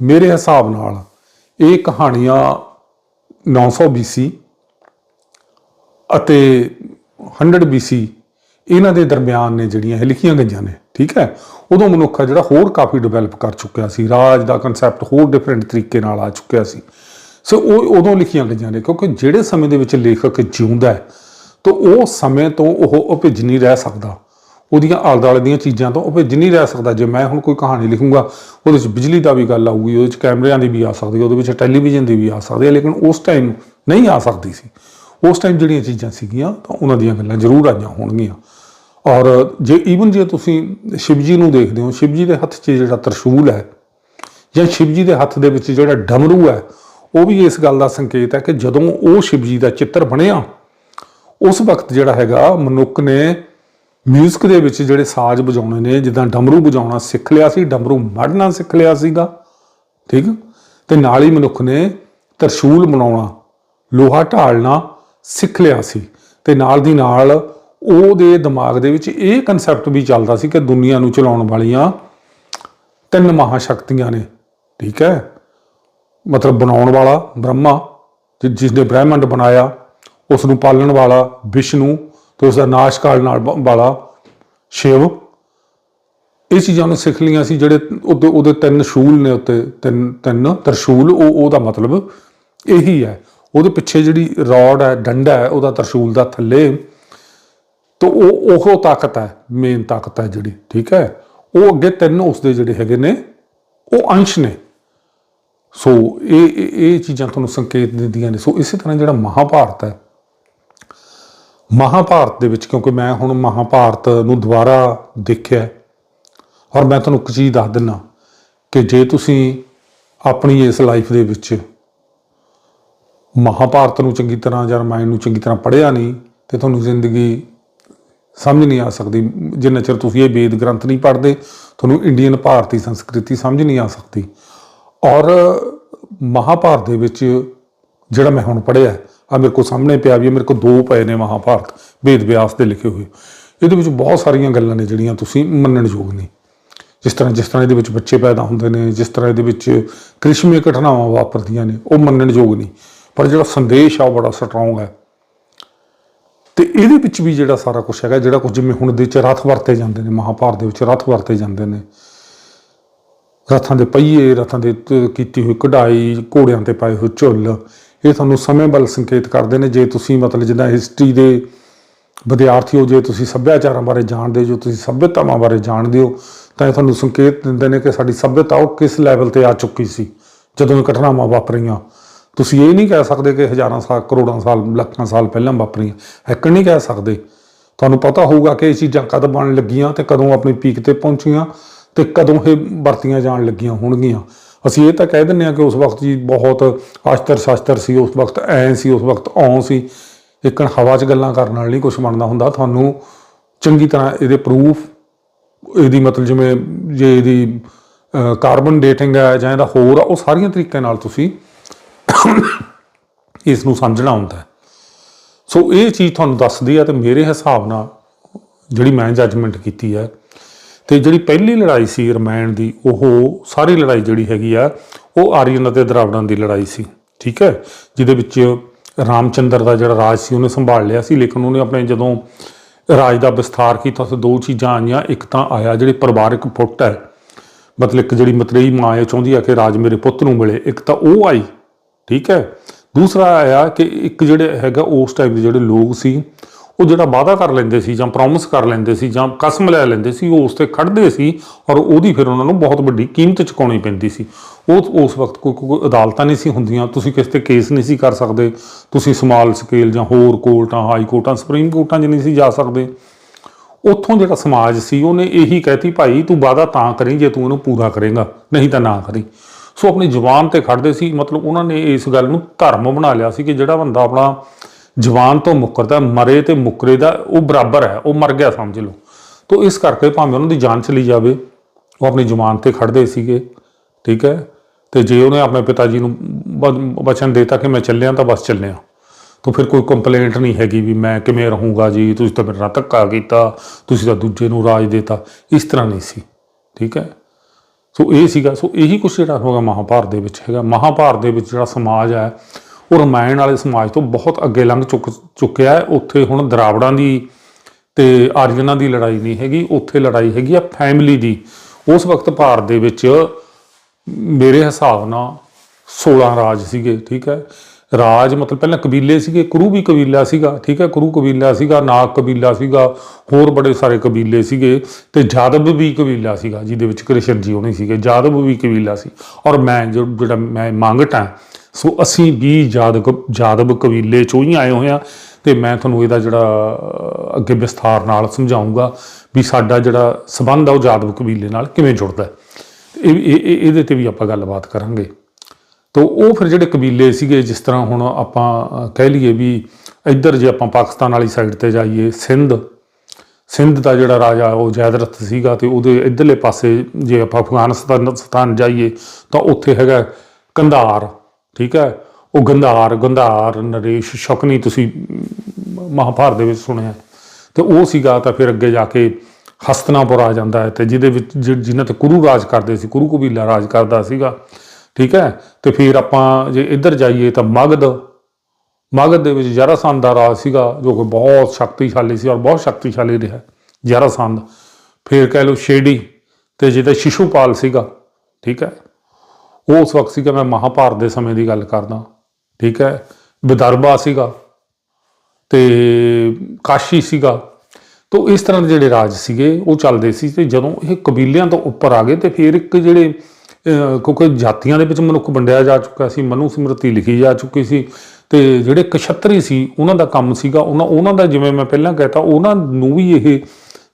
ਮੇਰੇ ਹਿਸਾਬ ਨਾਲ ਇਹ ਕਹਾਣੀਆਂ 900 BC ਅਤੇ 100 BC ਇਹਨਾਂ ਦੇ ਦਰਮਿਆਨ ਨੇ ਜਿਹੜੀਆਂ ਇਹ ਲਿਖੀਆਂ ਗਈਆਂ ਨੇ, ਠੀਕ ਹੈ? ਉਦੋਂ ਮਨੁੱਖ ਆ ਜਿਹੜਾ ਹੋਰ ਕਾਫੀ ਡਿਵੈਲਪ ਕਰ ਚੁੱਕਿਆ ਸੀ, ਰਾਜ ਦਾ ਕਨਸੈਪਟ ਹੋਰ ਡਿਫਰੈਂਟ ਤਰੀਕੇ ਨਾਲ ਆ ਚੁੱਕਿਆ ਸੀ। ਸੋ ਉਹ ਉਦੋਂ ਲਿਖੀਆਂ ਗਈਆਂ ਨੇ, ਕਿਉਂਕਿ ਜਿਹੜੇ ਸਮੇਂ ਦੇ ਵਿੱਚ ਲੇਖਕ ਜਿਉਂਦਾ ਹੈ, ਤਾਂ ਉਹ ਸਮੇਂ ਤੋਂ ਉਹ ਉਹ ਭਿੱਜ ਨਹੀਂ ਰਹਿ ਸਕਦਾ। ਉਹਦੀਆਂ ਆਲੇ ਦੁਆਲੇ ਦੀਆਂ ਚੀਜ਼ਾਂ ਤੋਂ ਉਹ ਭਿੱਜ ਨਹੀਂ ਰਹਿ ਸਕਦਾ। ਜੇ ਮੈਂ ਹੁਣ ਕੋਈ ਕਹਾਣੀ ਲਿਖੂੰਗਾ, ਉਹਦੇ ਵਿੱਚ ਬਿਜਲੀ ਦਾ ਵੀ ਗੱਲ ਆਊਗੀ, ਉਹਦੇ ਵਿੱਚ ਕੈਮਰਿਆਂ ਦੀ ਵੀ ਆ ਸਕਦੀ, ਉਹਦੇ ਵਿੱਚ ਟੈਲੀਵਿਜ਼ਨ ਦੀ ਵੀ ਆ ਸਕਦੀ ਹੈ, ਲੇਕਿਨ ਉਸ ਟਾਈਮ ਨਹੀਂ ਆ ਸਕਦੀ ਸੀ। ਉਸ ਟਾਈਮ ਜਿਹੜੀਆਂ ਚੀਜ਼ਾਂ ਸੀਗੀਆਂ, ਤਾਂ ਉਹਨਾਂ ਦੀਆਂ ਗੱਲਾਂ ਜ਼ਰੂਰ ਆਈਆਂ ਹੋਣਗੀਆਂ। ਔਰ ਜੇ ਈਵਨ ਜੇ ਤੁਸੀਂ ਸ਼ਿਵਜੀ ਨੂੰ ਦੇਖਦੇ ਹੋ, ਸ਼ਿਵਜੀ ਦੇ ਹੱਥ 'ਚ ਜਿਹੜਾ ਤਰਸ਼ੂਲ ਹੈ ਜਾਂ ਸ਼ਿਵਜੀ ਦੇ ਹੱਥ ਦੇ ਵਿੱਚ ਜਿਹੜਾ ਡਮਰੂ ਹੈ, ਉਹ ਵੀ ਇਸ ਗੱਲ ਦਾ ਸੰਕੇਤ ਹੈ ਕਿ ਜਦੋਂ ਉਹ ਸ਼ਿਵਜੀ ਦਾ ਚਿੱਤਰ ਬਣਿਆ, ਉਸ ਵਕਤ ਜਿਹੜਾ ਹੈਗਾ ਮਨੁੱਖ ਨੇ ਮਿਊਜ਼ਿਕ ਦੇ ਵਿੱਚ ਜਿਹੜੇ ਸਾਜ਼ ਵਜਾਉਣੇ ਨੇ, ਜਿੱਦਾਂ ਡਮਰੂ ਵਜਾਉਣਾ ਸਿੱਖ ਲਿਆ ਸੀ, ਡਮਰੂ ਮੜਨਾ ਸਿੱਖ ਲਿਆ ਸੀਗਾ, ਠੀਕ? ਤੇ ਨਾਲ ਹੀ ਮਨੁੱਖ ਨੇ ਤਰਸ਼ੂਲ ਬਣਾਉਣਾ ਲੋਹਾ ਢਾਲਣਾ ਸਿੱਖ ਲਿਆ ਸੀ। ਤੇ ਨਾਲ ਦੀ ਨਾਲ ਉਹਦੇ ਦਿਮਾਗ ਦੇ ਵਿੱਚ ਇਹ ਕਨਸੈਪਟ ਵੀ ਚੱਲਦਾ ਸੀ ਕਿ ਦੁਨੀਆ ਨੂੰ ਚਲਾਉਣ ਵਾਲੀਆਂ ਤਿੰਨ ਮਹਾ ਸ਼ਕਤੀਆਂ ਨੇ, ਠੀਕ ਹੈ? ਮਤਲਬ ਬਣਾਉਣ ਵਾਲਾ ਬ੍ਰਹਮਾ, ਜਿ- ਜਿਸ ਨੇ ਬ੍ਰਹਿਮੰਡ ਬਣਾਇਆ ਉਸ ਨੂੰ ਪਾਲਣ ਵਾਲਾ ਵਿਸ਼ਨੂੰ ਤੇ ਉਸ ਦਾ ਨਾਸ਼ ਕਰਨ ਨਾਲ ਬ- ਵਾਲਾ ਸ਼ਿਵ। ਇਹ ਚੀਜ਼ਾਂ ਨੂੰ ਸਿੱਖ ਲਈਆਂ ਸੀ ਜਿਹੜੇ ਉਹਦੇ ਉਹਦੇ ਤਿੰਨ ਸ਼ੂਲ ਨੇ ਉੱਤੇ, ਤਿੰਨ ਤਿੰਨ ਤਰਸ਼ੂਲ, ਉਹ, ਉਹਦਾ ਮਤਲਬ ਇਹੀ ਹੈ। ਉਹਦੇ ਪਿੱਛੇ ਜਿਹੜੀ ਰੌਡ ਹੈ, ਡੰਡਾ ਹੈ, ਉਹਦਾ ਤਰਸ਼ੂਲ ਦਾ ਥੱਲੇ ਤਾਂ ਉਹ ਉਹ ਤਾਕਤ ਹੈ ਮੇਨ ਤਾਕਤ ਹੈ ਜਿਹੜੀ, ਠੀਕ ਹੈ? ਉਹ ਅੱਗੇ ਤਿੰਨ ਉਸ ਦੇ ਜਿਹੜੇ ਹੈਗੇ ਨੇ, ਉਹ ਅੰਸ਼ ਨੇ। ਸੋ ਇਹ, ਇਹ- ਚੀਜ਼ਾਂ ਤੁਹਾਨੂੰ ਸੰਕੇਤ ਦਿੰਦੀਆਂ ਨੇ। ਸੋ ਇਸੇ ਤਰ੍ਹਾਂ ਜਿਹੜਾ ਮਹਾਭਾਰਤ ਹੈ, ਮਹਾਭਾਰਤ ਦੇ ਵਿੱਚ, ਕਿਉਂਕਿ ਮੈਂ ਹੁਣ ਮਹਾਭਾਰਤ ਨੂੰ ਦੁਬਾਰਾ ਦੇਖਿਆ ਔਰ ਮੈਂ ਤੁਹਾਨੂੰ ਇੱਕ ਚੀਜ਼ ਦੱਸ ਦਿੰਨਾ ਕਿ ਜੇ ਤੁਸੀਂ ਆਪਣੀ ਇਸ ਲਾਈਫ ਦੇ ਵਿੱਚ ਮਹਾਭਾਰਤ ਨੂੰ ਚੰਗੀ ਤਰ੍ਹਾਂ ਜਾਂ ਰਾਮਾਇਣ ਨੂੰ ਚੰਗੀ ਤਰ੍ਹਾਂ ਪੜ੍ਹਿਆ ਨਹੀਂ, ਤੇ ਤੁਹਾਨੂੰ ਜ਼ਿੰਦਗੀ ਸਮਝ ਨਹੀਂ ਆ ਸਕਦੀ। ਜਿੰਨਾ ਚਿਰ ਤੁਸੀਂ ਇਹ ਵੇਦ ਗ੍ਰੰਥ ਨਹੀਂ ਪੜ੍ਹਦੇ, ਤੁਹਾਨੂੰ ਇੰਡੀਅਨ ਭਾਰਤੀ ਸੰਸਕ੍ਰਿਤੀ ਸਮਝ ਨਹੀਂ ਆ ਸਕਦੀ। ਔਰ ਮਹਾਭਾਰਤ ਦੇ ਵਿੱਚ ਜਿਹੜਾ ਮੈਂ ਹੁਣ ਪੜ੍ਹਿਆ ਆ ਮੇਰੇ ਕੋਲ ਸਾਹਮਣੇ ਪਿਆ ਵੀ ਮੇਰੇ ਕੋਲ ਦੋ ਪਏ ਨੇ ਮਹਾਭਾਰਤ, ਵੇਦ ਵਿਆਸ ਦੇ ਲਿਖੇ ਹੋਏ। ਇਹਦੇ ਵਿੱਚ ਬਹੁਤ ਸਾਰੀਆਂ ਗੱਲਾਂ ਨੇ ਜਿਹੜੀਆਂ ਤੁਸੀਂ ਮੰਨਣਯੋਗ ਨਹੀਂ ਜਿਸ ਤਰ੍ਹਾਂ ਜਿਸ ਤਰ੍ਹਾਂ ਇਹਦੇ ਵਿੱਚ ਬੱਚੇ ਪੈਦਾ ਹੁੰਦੇ ਨੇ, ਜਿਸ ਤਰ੍ਹਾਂ ਇਹਦੇ ਵਿੱਚ ਕ੍ਰਿਸ਼ਮੀ ਘਟਨਾਵਾਂ ਵਾਪਰਦੀਆਂ ਨੇ, ਉਹ ਮੰਨਣਯੋਗ ਨਹੀਂ ਪਰ ਜਿਹੜਾ ਸੰਦੇਸ਼ ਆ ਉਹ ਬੜਾ ਸਟਰੋਂਗ ਹੈ। ਤੇ ਇਹਦੇ ਵਿੱਚ ਵੀ ਜਿਹੜਾ ਸਾਰਾ ਕੁਝ ਹੈਗਾ, ਜਿਹੜਾ ਕੁਝ ਜਿਵੇਂ ਹੁਣ ਦੇ ਚ ਰਥ ਵਰਤੇ ਜਾਂਦੇ ਨੇ, ਮਹਾਭਾਰਤ ਦੇ ਵਿੱਚ ਰਥ ਵਰਤੇ ਜਾਂਦੇ ਨੇ। ਰਥਾਂ ਦੇ ਪਹੀਏ, ਰਥਾਂ ਦੇ ਕੀਤੀ ਹੋਈ ਕਢਾਈ, ਘੋੜਿਆਂ ਤੇ ਪਾਏ ਹੋਏ ਝੁੱਲ, ਇਹ ਤੁਹਾਨੂੰ ਸਮੇਂ ਵੱਲ ਸੰਕੇਤ ਕਰਦੇ ਨੇ। ਜੇ ਤੁਸੀਂ ਮਤਲਬ ਜਿੱਦਾਂ ਹਿਸਟਰੀ ਦੇ ਵਿਦਿਆਰਥੀ ਹੋ, ਜੇ ਤੁਸੀਂ ਸੱਭਿਆਚਾਰਾਂ ਬਾਰੇ ਜਾਣਦੇ ਹੋ ਜੋ ਤੁਸੀਂ ਸੱਭਿਅਤਾਵਾਂ ਬਾਰੇ ਜਾਣਦੇ ਹੋ, ਤਾਂ ਇਹ ਤੁਹਾਨੂੰ ਸੰਕੇਤ ਦਿੰਦੇ ਨੇ ਕਿ ਸਾਡੀ ਸੱਭਿਅਤਾ ਉਹ ਕਿਸ ਲੈਵਲ ਤੇ ਆ ਚੁੱਕੀ ਸੀ, ਜਦੋਂ ਇਹ ਘਟਨਾਵਾਂ ਵਾਪਰੀਆਂ। ਤੁਸੀਂ ਇਹ ਨਹੀਂ ਕਹਿ ਸਕਦੇ ਕਿ ਹਜ਼ਾਰਾਂ ਸਾਲ, ਕਰੋੜਾਂ ਸਾਲ, ਲੱਖਾਂ ਸਾਲ ਪਹਿਲਾਂ ਵਾਪਰੀਆਂ। ਇੱਕ ਨਹੀਂ ਕਹਿ ਸਕਦੇ। ਤੁਹਾਨੂੰ ਪਤਾ ਹੋਊਗਾ ਕਿ ਇਹ ਚੀਜ਼ਾਂ ਕਦ ਬਣਨ ਲੱਗੀਆਂ ਤੇ ਕਦੋਂ ਆਪਣੀ ਪੀਕ ਤੇ ਪਹੁੰਚੀਆਂ ਤੇ ਕਦੋਂ ਇਹ ਵਰਤੀਆਂ ਜਾਣ ਲੱਗੀਆਂ ਹੋਣਗੀਆਂ। ਅਸੀਂ ਇਹ ਤਾਂ ਕਹਿ ਦਿੰਦੇ ਹਾਂ ਕਿ ਉਸ ਵਕਤ ਜੀ ਬਹੁਤ ਆਸ਼ਤਰ ਸ਼ਾਸਤਰ ਸੀ, ਉਸ ਵਕਤ ਐ ਸੀ, ਉਸ ਵਕਤ ਔਂ ਸੀ। ਇੱਕਣ ਹਵਾ 'ਚ ਗੱਲਾਂ ਕਰਨ ਨਾਲ ਨਹੀਂ ਕੁਝ ਬਣਦਾ ਹੁੰਦਾ। ਤੁਹਾਨੂੰ ਚੰਗੀ ਤਰ੍ਹਾਂ ਇਹਦੇ ਪ੍ਰੂਫ ਇਹਦੀ ਮਤਲਬ ਜਿਵੇਂ ਜੇ ਇਹਦੀ ਕਾਰਬਨ ਡੇਟਿੰਗ ਹੈ ਜਾਂ ਇਹਦਾ ਹੋਰ ਆ, ਉਹ ਸਾਰੀਆਂ ਤਰੀਕਿਆਂ ਨਾਲ ਤੁਸੀਂ ਇਸ ਨੂੰ ਸਮਝਣਾ ਹੁੰਦਾ ਸੋ ਇਹ ਚੀਜ਼ ਤੁਹਾਨੂੰ ਦੱਸਦੀ ਆ ਤੇ ਮੇਰੇ ਹਿਸਾਬ ਨਾਲ ਜਿਹੜੀ ਮੈਂ ਜੱਜਮੈਂਟ ਕੀਤੀ ਹੈ ਤੇ ਜਿਹੜੀ ਪਹਿਲੀ ਲੜਾਈ ਸੀ ਰਮਾਇਣ ਦੀ, ਉਹ ਸਾਰੀ ਲੜਾਈ ਜਿਹੜੀ ਹੈਗੀ ਆ, ਉਹ ਆਰੀਅਨ ਅਤੇ ਦਰਾਵੜਾਂ ਦੀ ਲੜਾਈ ਸੀ, ਠੀਕ ਹੈ? ਜਿਹਦੇ ਵਿੱਚ ਰਾਮਚੰਦਰ ਦਾ ਜਿਹੜਾ ਰਾਜ ਸੀ, ਉਹਨੇ ਸੰਭਾਲ ਲਿਆ ਸੀ, ਲੇਕਿਨ ਉਹਨੇ ਆਪਣੇ ਜਦੋਂ ਰਾਜ ਦਾ ਵਿਸਥਾਰ ਕੀਤਾ ਤਾਂ ਦੋ ਚੀਜ਼ਾਂ ਆਈਆਂ, ਇੱਕ ਤਾਂ ਆਇਆ ਜਿਹੜੇ ਪਰਿਵਾਰਕ ਫੁੱਟ ਹੈ, ਮਤਲਬ ਇੱਕ ਜਿਹੜੀ ਮਤਰੇਈ ਮਾਂ ਇਹ ਚਾਹੁੰਦੀ ਆ ਕਿ ਰਾਜ ਮੇਰੇ ਪੁੱਤ ਨੂੰ ਮਿਲੇ, ਇੱਕ ਤਾਂ ਉਹ ਆਈ ਠੀਕ ਹੈ? ਦੂਸਰਾ ਆਇਆ ਕਿ ਇੱਕ ਜਿਹੜੇ ਹੈਗਾ ਉਸ ਟਾਈਮ ਦੇ ਜਿਹੜੇ ਲੋਕ ਸੀ, ਉਹ ਜਿਹੜਾ ਵਾਅਦਾ ਕਰ ਲੈਂਦੇ ਸੀ ਜਾਂ ਪ੍ਰੋਮਿਸ ਕਰ ਲੈਂਦੇ ਸੀ ਜਾਂ ਕਸਮ ਲੈ ਲੈਂਦੇ ਸੀ, ਉਹ ਉਸ ਤੇ ਖੜਦੇ ਸੀ ਔਰ ਉਹਦੀ ਫਿਰ ਉਹਨਾਂ ਨੂੰ ਬਹੁਤ ਵੱਡੀ ਕੀਮਤ ਚੁਕਾਉਣੀ ਪੈਂਦੀ ਸੀ। ਉਹ ਉਸ ਵਕਤ ਕੋਈ ਕੋਈ ਅਦਾਲਤਾਂ ਨਹੀਂ ਸੀ ਹੁੰਦੀਆਂ, ਤੁਸੀਂ ਕਿਸੇ ਤੇ ਕੇਸ ਨਹੀਂ ਸੀ ਕਰ ਸਕਦੇ, ਤੁਸੀਂ ਸਮਾਲ ਸਕੇਲ ਜਾਂ ਹੋਰ ਕੋਰਟਾਂ ਹਾਈ ਕੋਰਟਾਂ, ਸੁਪਰੀਮ ਕੋਰਟਾਂ 'ਚ ਨਹੀਂ ਸੀ ਜਾ ਸਕਦੇ। ਉੱਥੋਂ ਜਿਹੜਾ ਸਮਾਜ ਸੀ, ਉਹਨੇ ਇਹੀ ਕਹਿਤੀ, ਭਾਈ ਤੂੰ ਵਾਅਦਾ ਤਾਂ ਕਰੀ ਜੇ ਤੂੰ ਇਹਨੂੰ ਪੂਰਾ ਕਰੇਗਾ, ਨਹੀਂ ਤਾਂ ਨਾ ਕਰੀ। ਸੋ ਆਪਣੀ ਜ਼ੁਬਾਨ ਤੇ ਖੜਦੇ ਸੀ, ਮਤਲਬ ਉਹਨਾਂ ਨੇ ਇਸ ਗੱਲ ਨੂੰ ਧਰਮ ਬਣਾ ਲਿਆ ਸੀ ਕਿ ਜਿਹੜਾ ਬੰਦਾ ਆਪਣਾ ਜ਼ੁਬਾਨ ਤੋਂ ਮੁੱਕਰਦਾ, ਮਰੇ ਤੇ ਮੁੱਕਰੇ ਦਾ, ਉਹ ਬਰਾਬਰ ਹੈ, ਉਹ ਮਰ ਗਿਆ ਸਮਝ ਲਓ। ਤੋਂ ਇਸ ਕਰਕੇ ਭਾਵੇਂ ਉਹਨਾਂ ਦੀ ਜਾਨ ਚਲੀ ਜਾਵੇ, ਉਹ ਆਪਣੀ ਜ਼ੁਬਾਨ ਤੇ ਖੜਦੇ ਸੀਗੇ, ਠੀਕ ਹੈ? ਤੇ ਜੇ ਉਹਨੇ ਆਪਣੇ ਪਿਤਾ ਜੀ ਨੂੰ ਬ- ਵਚਨ ਦੇਤਾ ਕਿ ਮੈਂ ਚੱਲਿਆ ਤਾਂ ਬਸ ਚੱਲਿਆ। ਤਾਂ ਫਿਰ ਕੋਈ ਕੰਪਲੇਂਟ ਨਹੀਂ ਹੈਗੀ ਵੀ ਮੈਂ ਕਿਵੇਂ ਰਹੂੰਗਾ ਜੀ, ਤੁਸੀਂ ਤਾਂ ਮੇਰੇ ਨਾਲ ਧੱਕਾ ਕੀਤਾ, ਤੁਸੀਂ ਤਾਂ ਦੂਜੇ ਨੂੰ ਰਾਜ ਦੇਤਾ, ਇਸ ਤਰ੍ਹਾਂ ਨਹੀਂ ਸੀ, ਠੀਕ ਹੈ? ਸੋ ਇਹ ਸੀਗਾ, ਸੋ ਇਹੀ ਕੁਛ ਜਿਹੜਾ ਹੋਗਾ ਮਹਾਭਾਰਤ ਦੇ ਵਿੱਚ ਹੈਗਾ। ਮਹਾਭਾਰਤ ਦੇ ਵਿੱਚ ਜਿਹੜਾ ਸਮਾਜ ਹੈ, ਉਹ ਰਮਾਇਣ ਵਾਲੇ ਸਮਾਜ ਤੋਂ ਬਹੁਤ ਅੱਗੇ ਲੰਘ ਚੁੱਕ, ਚੁੱਕਿਆ ਹੈ। ਉੱਥੇ ਹੁਣ ਦਰਾਵੜਾਂ ਦੀ ਤੇ ਆਰੀਅਨਾਂ ਦੀ ਲੜਾਈ ਨਹੀਂ ਹੈਗੀ, ਉੱਥੇ ਲੜਾਈ ਹੈਗੀ ਆ ਫੈਮਿਲੀ ਦੀ। ਉਸ ਵਕਤ ਭਾਰਤ ਦੇ ਵਿੱਚ ਮੇਰੇ ਹਿਸਾਬ ਨਾਲ 16 ਰਾਜ ਸੀਗੇ, ਠੀਕ ਹੈ? ਰਾਜ, ਮਤਲਬ ਪਹਿਲਾਂ ਕਬੀਲੇ ਸੀਗੇ, ਕਰੂ ਵੀ ਕਬੀਲਾ ਸੀਗਾ, ਠੀਕ ਹੈ, ਕੁਰੂ ਕਬੀਲਾ ਸੀਗਾ, ਨਾਗ ਕਬੀਲਾ ਸੀਗਾ, ਹੋਰ ਬੜੇ ਸਾਰੇ ਕਬੀਲੇ ਸੀਗੇ ਤੇ ਜਾਦਵ ਵੀ ਕਬੀਲਾ ਸੀਗਾ, ਜਿਹਦੇ ਵਿੱਚ ਕ੍ਰਿਸ਼ਨ ਜੀ ਹੋਣੀ ਸੀਗੇ, ਜਾਦਵ ਵੀ ਕਬੀਲਾ ਸੀ। ਔਰ ਮੈਂ ਜੋ- ਜਿਹੜਾ ਮੈਂ ਮੰਗਟ ਹਾਂ, ਸੋ ਅਸੀਂ ਵੀ ਜਾਦਵ ਜਾਦਵ ਕਬੀਲੇ ਚੋਂ ਹੀ ਆਏ ਹੋਏ ਆ ਤੇ ਮੈਂ ਤੁਹਾਨੂੰ ਇਹਦਾ ਜਿਹੜਾ ਅੱਗੇ ਵਿਸਥਾਰ ਨਾਲ ਸਮਝਾਉਂਗਾ ਵੀ ਸਾਡਾ ਜਿਹੜਾ ਸਬੰਧ ਆ ਉਹ ਜਾਦਵ ਕਬੀਲੇ ਨਾਲ ਕਿਵੇਂ ਜੁੜਦਾ ਹੈ। ਇਹ, ਇਹ- ਇਹ- ਇਹਦੇ ਤੇ ਵੀ ਆਪਾਂ ਗੱਲਬਾਤ ਕਰਾਂਗੇ। ਤੋ ਉਹ ਫਿਰ ਜਿਹੜੇ ਕਬੀਲੇ ਸੀਗੇ, ਜਿਸ ਤਰ੍ਹਾਂ ਹੁਣ ਆਪਾਂ ਕਹਿ ਲਈਏ ਵੀ ਇੱਧਰ ਜੇ ਆਪਾਂ ਪਾਕਿਸਤਾਨ ਵਾਲੀ ਸਾਈਡ ਤੇ ਜਾਈਏ, ਸਿੰਧ। ਸਿੰਧ ਦਾ ਜਿਹੜਾ ਰਾਜਾ, ਉਹ ਜੈਦਰਥ ਸੀਗਾ ਤੇ ਉਹਦੇ ਇਧਰਲੇ ਪਾਸੇ ਜੇ ਆਪਾਂ ਅਫਗਾਨਿਸਤਾਨ, ਸਥਾਨ ਜਾਈਏ, ਤਾਂ ਉੱਥੇ ਹੈਗਾ ਕੰਧਾਰ, ਠੀਕ ਹੈ? ਉਹ ਗੰਧਾਰ ਗੰਧਾਰ, ਨਰੇਸ਼, ਸ਼ਕਨੀ ਤੁਸੀਂ ਮਹਾਭਾਰਤ ਦੇ ਵਿੱਚ ਸੁਣਿਆ। ਤੇ ਉਹ ਸੀਗਾ ਤਾਂ ਫਿਰ ਅੱਗੇ ਜਾ ਕੇ ਹਸਤਨਾਪੁਰ ਆ ਜਾਂਦਾ ਹੈ ਤੇ ਜਿਹਦੇ ਵਿੱਚ ਜਿ- ਜਿਨ੍ਹਾਂ ਤੇ ਕੁਰੂ ਰਾਜ ਕਰਦੇ ਸੀ, ਕੁਰੂ ਕਬੀਲਾ ਰਾਜ ਕਰਦਾ ਸੀਗਾ। ਠੀਕ ਹੈ? ਤੇ ਫਿਰ ਆਪਾਂ ਜੇ ਇੱਧਰ ਜਾਈਏ ਤਾਂ ਮਗਧ। ਮਗਧ ਦੇ ਵਿੱਚ ਜਰਾਸੰਧ ਦਾ ਰਾਜ ਸੀਗਾ, ਜੋ ਕਿ ਬਹੁਤ ਸ਼ਕਤੀਸ਼ਾਲੀ ਸੀ ਔਰ ਬਹੁਤ ਸ਼ਕਤੀਸ਼ਾਲੀ ਰਿਹਾ, ਜਰਾਸੰਧ। ਫਿਰ ਕਹਿ ਲਓ ਸ਼ੇਡੀ ਤੇ ਜਿਹਦਾ ਸ਼ਿਸ਼ੂਪਾਲ ਸੀਗਾ, ਠੀਕ ਹੈ? ਉਹ ਉਸ ਵਕਤ ਸੀਗਾ ਮੈਂ ਮਹਾਭਾਰਤ ਦੇ ਸਮੇਂ ਦੀ ਗੱਲ ਕਰਦਾ, ਠੀਕ ਹੈ? ਵਿਦਰਭਾ ਸੀਗਾ ਤੇ ਕਾਸ਼ੀ ਸੀਗਾ। ਤੋ ਇਸ ਤਰ੍ਹਾਂ ਦੇ ਜਿਹੜੇ ਰਾਜ ਸੀਗੇ, ਉਹ ਚੱਲਦੇ ਸੀ ਤੇ ਜਦੋਂ ਇਹ ਕਬੀਲਿਆਂ ਤੋਂ ਉੱਪਰ ਆ ਗਏ ਤੇ ਫਿਰ ਇੱਕ ਜਿਹੜੇ ਕਿਉਂਕਿ ਜਾਤੀਆਂ ਦੇ ਵਿੱਚ ਮਨੁੱਖ ਵੰਡਿਆ ਜਾ ਚੁੱਕਾ ਸੀ ਮਨੂ ਸਮ੍ਰਿਤੀ ਲਿਖੀ ਜਾ ਚੁੱਕੀ ਸੀ ਤੇ ਜਿਹੜੇ ਕਸ਼ਤਰੀ ਸੀ ਉਹਨਾਂ ਦਾ ਕੰਮ ਸੀਗਾ ਉਹਨਾਂ ਉਹਨਾਂ ਦਾ ਜਿਵੇਂ ਮੈਂ ਪਹਿਲਾਂ ਕਹਿਤਾ ਉਹਨਾਂ ਨੂੰ ਵੀ ਇਹ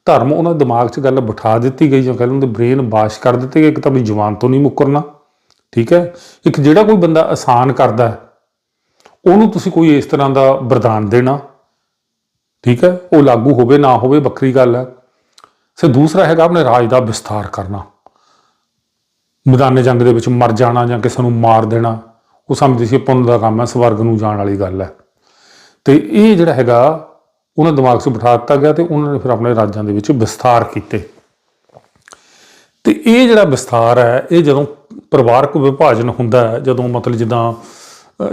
ਧਰਮ ਉਹਨਾਂ ਦਿਮਾਗ 'ਚ ਗੱਲ ਬਿਠਾ ਦਿੱਤੀ ਗਈ ਜਾਂ ਕਹਿੰਦੇ ਬ੍ਰੇਨ ਵਾਸ਼ ਕਰ ਦਿੱਤੇ ਗਏ ਇੱਕ ਤਾਂ ਵੀ ਜਵਾਨ ਤੋਂ ਨਹੀਂ ਮੁੱਕਰਨਾ ਠੀਕ ਹੈ? ਇੱਕ ਜਿਹੜਾ ਕੋਈ ਬੰਦਾ ਆਸਾਨ ਕਰਦਾ ਹੈ, ਉਹਨੂੰ ਤੁਸੀਂ ਕੋਈ ਇਸ ਤਰ੍ਹਾਂ ਦਾ ਵਰਦਾਨ ਦੇਣਾ ਠੀਕ ਹੈ? ਉਹ ਲਾਗੂ ਹੋਵੇ ਨਾ ਹੋਵੇ ਵੱਖਰੀ ਗੱਲ ਹੈ। ਸੇ ਦੂਸਰਾ ਹੈਗਾ ਆਪਣੇ ਰਾਜ ਦਾ ਵਿਸਥਾਰ ਕਰਨਾ। ਮੈਦਾਨੇ ਜੰਗ ਦੇ ਵਿੱਚ ਮਰ ਜਾਣਾ ਜਾਂ ਕਿਸੇ ਨੂੰ ਮਾਰ ਦੇਣਾ, ਉਹ ਸਮਝਦੇ ਸੀ ਪੁੰਨ ਦਾ ਕੰਮ ਹੈ, ਸਵਰਗ ਨੂੰ ਜਾਣ ਵਾਲੀ ਗੱਲ ਹੈ। ਤੇ ਇਹ ਜਿਹੜਾ ਹੈਗਾ, ਉਹਨਾਂ ਦਿਮਾਗ 'ਚ ਬਿਠਾ ਦਿੱਤਾ ਗਿਆ ਤੇ ਉਹਨਾਂ ਨੇ ਫਿਰ ਆਪਣੇ ਰਾਜਾਂ ਦੇ ਵਿੱਚ ਵਿਸਥਾਰ ਕੀਤੇ। ਤੇ ਇਹ ਜਿਹੜਾ ਵਿਸਥਾਰ ਹੈ, ਇਹ ਜਦੋਂ ਪਰਿਵਾਰਕ ਵਿਭਾਜਨ ਹੁੰਦਾ ਹੈ, ਜਦੋਂ ਮਤਲਬ ਜਿੱਦਾਂ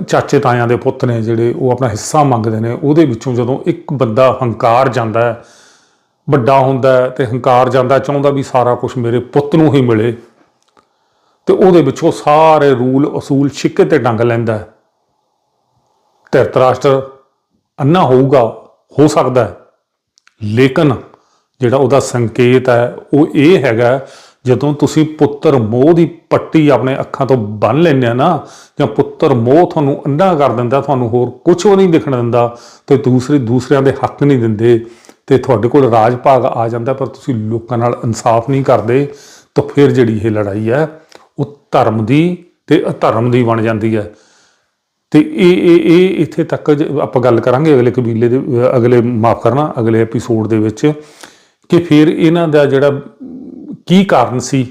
ਚਾਚੇ ਤਾਇਆਂ ਦੇ ਪੁੱਤ ਨੇ ਜਿਹੜੇ ਉਹ ਆਪਣਾ ਹਿੱਸਾ ਮੰਗਦੇ ਨੇ, ਉਹਦੇ ਵਿੱਚੋਂ ਜਦੋਂ ਇੱਕ ਬੰਦਾ ਹੰਕਾਰ ਜਾਂਦਾ ਹੈ, ਵੱਡਾ ਹੁੰਦਾ ਹੈ ਤੇ ਹੰਕਾਰ ਜਾਂਦਾ ਚਾਹੁੰਦਾ ਵੀ ਸਾਰਾ ਕੁਝ ਮੇਰੇ ਪੁੱਤ ਨੂੰ ਹੀ ਮਿਲੇ ਤੇ ਉਹਦੇ ਵਿੱਚੋਂ ਸਾਰੇ ਰੂਲ, ਅਸੂਲ ਛਿੱਕੇ ਤੇ ਡੰਗ ਲੈਂਦਾ ਹੈ। ਧਿਰਤਰਾਸ਼ਟਰ ਅੰਨਾ ਹੋਊਗਾ, ਹੋ ਸਕਦਾ ਹੈ। ਲੇਕਿਨ ਜਿਹੜਾ ਉਹਦਾ ਸੰਕੇਤ ਹੈ, ਉਹ ਇਹ ਹੈਗਾ ਜਦੋਂ ਤੁਸੀਂ ਪੁੱਤਰ ਮੋਹ ਦੀ ਪੱਟੀ ਆਪਣੇ ਅੱਖਾਂ ਤੋਂ ਬੰਨ ਲੈਂਦੇ ਆ ਨਾ, ਜਾਂ ਪੁੱਤਰ ਮੋਹ ਤੁਹਾਨੂੰ ਅੰਨਾ ਕਰ ਦਿੰਦਾ, ਤੁਹਾਨੂੰ ਹੋਰ ਕੁਝ ਵੀ ਨਹੀਂ ਦਿਖਣ ਦਿੰਦਾ, ਤੇ ਦੂਸਰੇ, ਦੂਸਰਿਆਂ ਦੇ ਹੱਕ ਨਹੀਂ ਦਿੰਦੇ, ਤੇ ਤੁਹਾਡੇ ਕੋਲ ਰਾਜ ਭਾਗ ਆ ਜਾਂਦਾ, ਪਰ ਤੁਸੀਂ ਲੋਕਾਂ ਨਾਲ ਇਨਸਾਫ ਨਹੀਂ ਕਰਦੇ, ਤਾਂ ਫਿਰ ਜਿਹੜੀ ਇਹ ਲੜਾਈ ਹੈ ਉਹ ਧਰਮ ਦੀ ਤੇ ਅਧਰਮ ਦੀ ਬਣ ਜਾਂਦੀ ਹੈ। ਤੇ ਇਹ ਇਹ ਇਹ ਇੱਥੇ ਤੱਕ ਜ- ਆਪਾਂ ਗੱਲ ਕਰਾਂਗੇ ਅਗਲੇ ਕਬੀਲੇ ਦੇ, ਅਗਲੇ ਮਾਫ ਕਰਨਾ, ਅਗਲੇ ਐਪੀਸੋਡ ਦੇ ਵਿੱਚ ਕਿ ਫਿਰ ਇਹਨਾਂ ਦਾ ਜਿਹੜਾ ਕੀ ਕਾਰਨ ਸੀ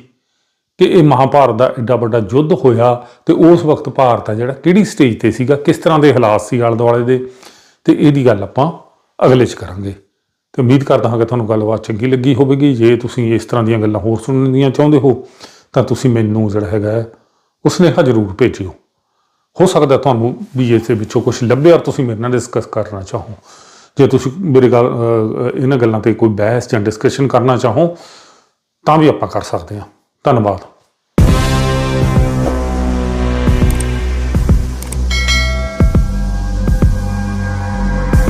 ਕਿ ਇਹ ਮਹਾਭਾਰਤ ਦਾ ਐਡਾ ਵੱਡਾ ਯੁੱਧ ਹੋਇਆ ਤੇ ਉਸ ਵਕਤ ਭਾਰਤ ਆ ਜਿਹੜਾ ਕਿਹੜੀ ਸਟੇਜ ਤੇ ਸੀਗਾ, ਕਿਸ ਤਰ੍ਹਾਂ ਦੇ ਹਾਲਾਤ ਸੀ ਆਲੇ ਦੁਆਲੇ ਦੇ, ਤੇ ਇਹਦੀ ਗੱਲ ਆਪਾਂ ਅਗਲੇ 'ਚ ਕਰਾਂਗੇ। ਤੇ ਉਮੀਦ ਕਰਦਾ ਹਾਂ ਕਿ ਤੁਹਾਨੂੰ ਗੱਲਬਾਤ ਚੰਗੀ ਲੱਗੀ ਹੋਵੇਗੀ। ਜੇ ਤੁਸੀਂ ਇਸ ਤਰ੍ਹਾਂ ਦੀਆਂ ਗੱਲਾਂ ਹੋਰ ਸੁਣਨ ਦੀਆਂ ਚਾਹੁੰਦੇ ਹੋ ਤਾਂ ਤੁਸੀਂ ਮੈਨੂੰ ਜਿਹੜਾ ਹੈਗਾ ਹੈ, ਉਹ ਸੁਨੇਹਾ ਜ਼ਰੂਰ ਭੇਜਿਓ। ਹੋ ਸਕਦਾ ਤੁਹਾਨੂੰ ਵੀ ਇਸ ਵਿੱਚੋਂ ਕੁਝ ਲੱਭੇ ਔਰ ਤੁਸੀਂ ਮੇਰੇ ਨਾਲ ਡਿਸਕਸ ਕਰਨਾ ਚਾਹੋ। ਜੇ ਤੁਸੀਂ ਮੇਰੇ ਗੱਲ ਇਹਨਾਂ ਗੱਲਾਂ ਤੇ ਕੋਈ ਬਹਿਸ ਜਾਂ ਡਿਸਕਸ਼ਨ ਕਰਨਾ ਚਾਹੋ ਤਾਂ ਵੀ ਆਪਾਂ ਕਰ ਸਕਦੇ ਹਾਂ। ਧੰਨਵਾਦ।